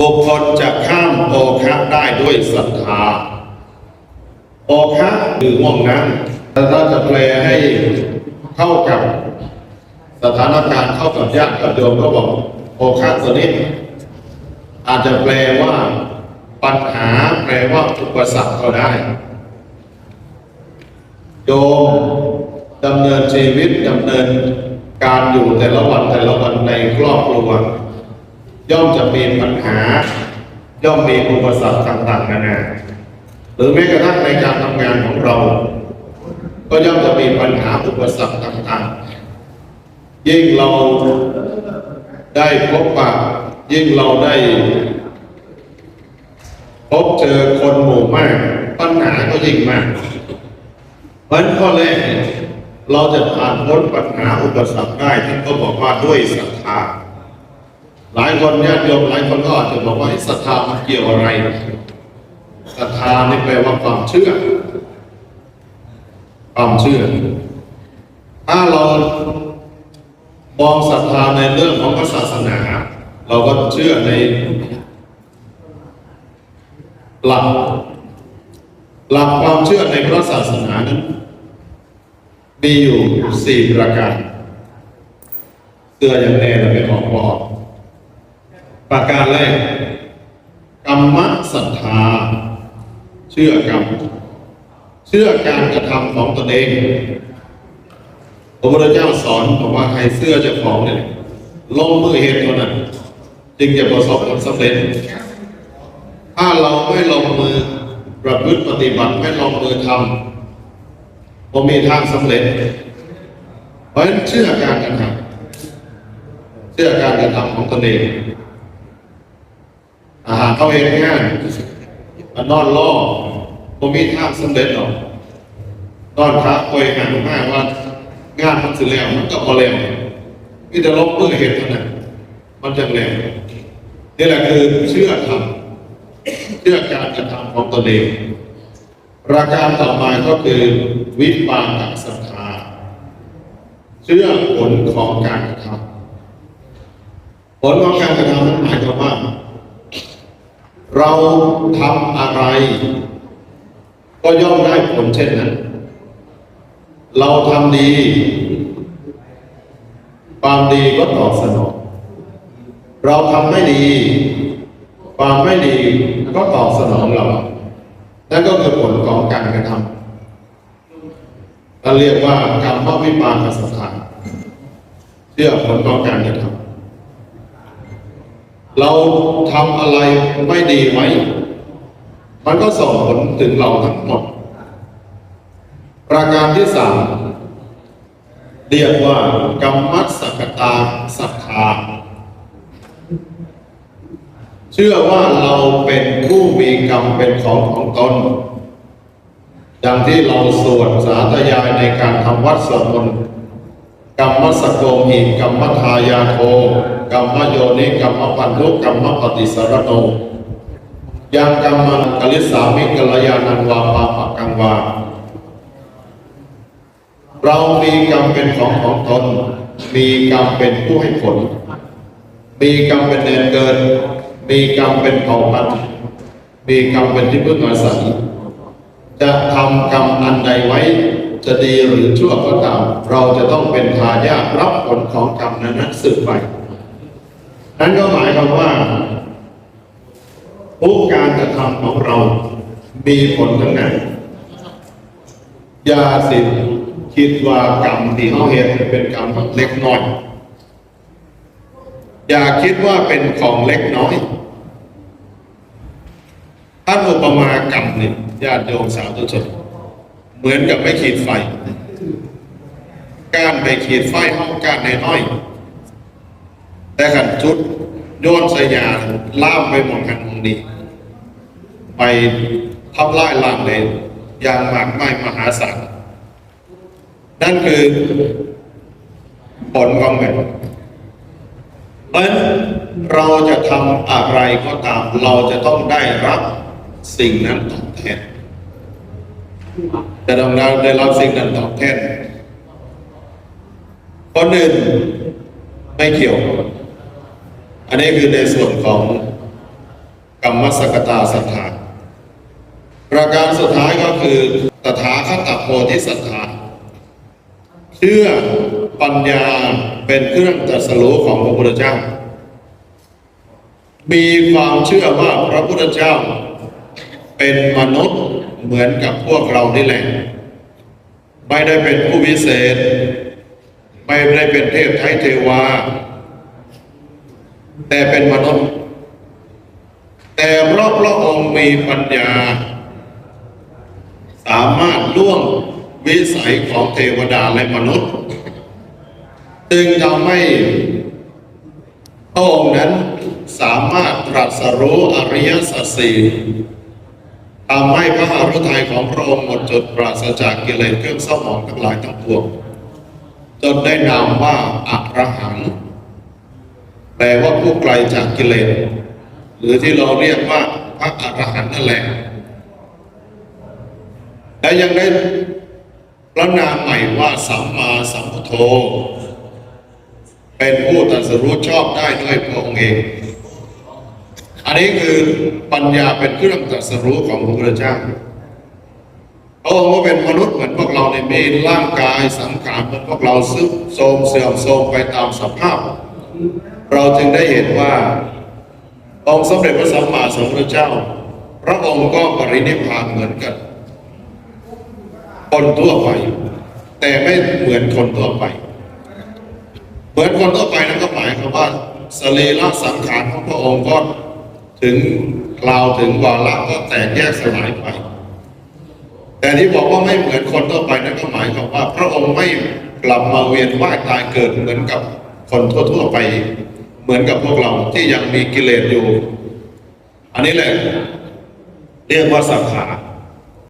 บุคคลจะข้ามโอคะได้ด้วยศรัทธา โอคะคือม่วงน้ำแต่ถ้าจะแปลให้เข้ากับสถานการณ์เข้ากับญาติกับโยมก็บอกโอคะตัวนี้อาจจะแปลว่าปัญหาแปลว่าอุปสรรคก็ได้ โยมดำเนินชีวิตดำเนินการอยู่แต่ละวันแต่ละวันในครอบครัว ย่อมจะมีปัญหา ย่อมมีอุปสรรคต่างๆนานาหรือแม้กระทั่งในการทำงานของเรา ก็ย่อมจะมีปัญหาอุปสรรคต่างๆ ยิ่งเราได้พบปะยิ่งเราได้ พบเจอคนหมู่มาก ปัญหาก็ยิ่งมากเพราะฉะนั้นข้อแรกเราจะผ่านพ้นปัญหาอุปสรรคได้ท่านก็บอกว่าด้วยศรัทธา หลายคนญาติโยมหลายคนก็อาจจะบอกว่าศรัทธามันเกี่ยวอะไรศรัทธานี่แปลว่าความเชื่อ ความเชื่อ ถ้าเรามองศรัทธาในเรื่องของพระศาสนา เราก็เชื่อในหลักหลักความเชื่อในพระศาสนานั้นมีอยู่สี่ประการเชื่ออย่างแน่เราไม่ออกบอก ประการแรก กรรมศรัทธา เชื่อกรรม เชื่อการกระทำของตนเองพระพุทธเจ้าสอนบอกว่าใครเชื่อจ้าของเนี่ยลงมือเหตุเท่านั้นจึงจะประสบผลสำเร็จ ถ้าเราไม่ลงมือประพฤติปฏิบัติไม่ลงมือทำผมมีทางสำเร็จ เพราะฉะนั้นเชื่อการกระทำเชื่อการกระทำของตนเอง อาหารเขาเองง่ายมันนอนล่อผมมีทางสำเร็จหรอกนอนค้าคอยงานมากว่างานมันสิแล้วมันก็พอแล้วมีแต่ลบมือเห็นเท่านั้นมันจะแล้วนี่แหละคือเชื่อทำเชื่อการกระทำของตนเองประการต่อมาก็คือวิปากศรัทธาเชื่อผลของการกระทำผลของการกระทำนั้นหมายความว่า เราทำอะไร ก็ย่อมได้ผลเช่นนั้น เราทำดี ความดีก็ตอบสนอง เราทำไม่ดี ความไม่ดีก็ตอบสนองเรา นั่นก็คือผลของการกระทำเราเรียกว่ากรรมวิปากสถานเชื่อผลของการกระทำ เราทำอะไรไม่ดีไว้ มันก็ส่งผลถึงเราทั้งหมด ประการที่สามเรียกว่ากรรมัสสกตาศรัทธาเชื่อว่าเราเป็นผู้มีกรรมเป็นของของตนดังที่เราสวดสาธยายในการทำวัดสวดมนต์กรรมสกโกมิกรรมทายาโท กรรมโยนิกรรมพันธุกรรมปฏิสารโนยังกรรมังกลิสามิกลยานันวาปาปะกังวา เรามีกรรมเป็นของของตน มีกรรมเป็นผู้ให้ผล มีกรรมเป็นแดนเกิน มีกรรมเป็นเผ่าพันธุ์มีกรรมเป็นที่พึ่งอาศัยจะทำกรรมอันใดไว้ จะดีหรือชั่วก็ตาม เราจะต้องเป็นทายาทรับผลของกรรมนั้นสืบไป นั่นก็หมายความว่าทุกการกระทำของเรา มีผลทั้งนั้นอย่าสิคิดว่ากรรมที่เขาเห็นเป็นกรรมเล็กน้อย อย่าคิดว่าเป็นของเล็กน้อยถ้าอุปมากรรมเนี่ยญาติโยมสาวทุกชนเหมือนกับไม่ขีดไฟ กานไปขีดไฟห้องกานในน้อย แต่ขันจุดโยนสยานล่ามไปหมองหันมองนี้ไปทับไล่ล่างเลยยางมากไม่มหาศาลนั่นคือผลของมันเพราะเราจะทำอะไรก็ตาม เราจะต้องได้รับสิ่งนั้นตอบแทนจะต้องได้รับสิ่งนั้นตอบแทนคนอื่นไม่เกี่ยว อันนี้คือในส่วนของกรรมสกตาศรัทธาประการสุดท้ายก็คือตถาคตโพธิศรัทธาเชื่อปัญญาเป็นเครื่องตรัสรู้ของพระพุทธเจ้า มีความเชื่อว่าพระพุทธเจ้า เป็นมนุษย์เหมือนกับพวกเรานี่แหละ ไม่ได้เป็นผู้วิเศษ ไม่ได้เป็นเทพไทยเทวา แต่เป็นมนุษย์ แต่เพราะพระองค์มีปัญญา สามารถล่วงวิสัยของเทวดาและมนุษย์ จึงทำให้พระองค์นั้นสามารถตรัสรู้อริยสัจสี่ทำให้พระหฤทัยของพระองค์หมดจดปราศจากกิเลสเครื่องเศร้าหมองทั้งหลายทั้งปวงจนได้นามว่าอัครหัง แปลว่าผู้ไกลจากกิเลสหรือที่เราเรียกว่าพระอรหันต์นั่นแหละและยังได้พระนามใหม่ว่าสัมมาสัมพุทโธ เป็นผู้ตรัสรู้ชอบได้ด้วยพระองค์เอง อันนี้คือปัญญาเป็นเครื่องตรัสรู้ของพระพุทธเจ้าพระองค์ก็เป็นมนุษย์เหมือนพวกเราในมีร่างกายสังขารเหมือนพวกเราซึมโทรมเสื่อมโทรมไปตามสภาพ เราจึงได้เห็นว่า องค์สมเด็จพระสัมมาสัมพุทธเจ้า พระองค์ก็ปรินิพพานเหมือนกันคนทั่วไป แต่ไม่เหมือนคนทั่วไป เหมือนคนทั่วไปนั้นก็หมายความว่าสรีระสังขารของพระองค์ก็ถึงคราวถึงวาระก็แตกแยกสลายไป แต่ที่บอกว่าไม่เหมือนคนทั่วไปนั้นก็หมายความว่า พระองค์ไม่กลับมาเวียนว่ายตายเกิดเหมือนกับ คนทั่วๆไปเหมือนกับพวกเราที่ยังมีกิเลสอยู่ อันนี้แหละ เรียกว่าสังขาร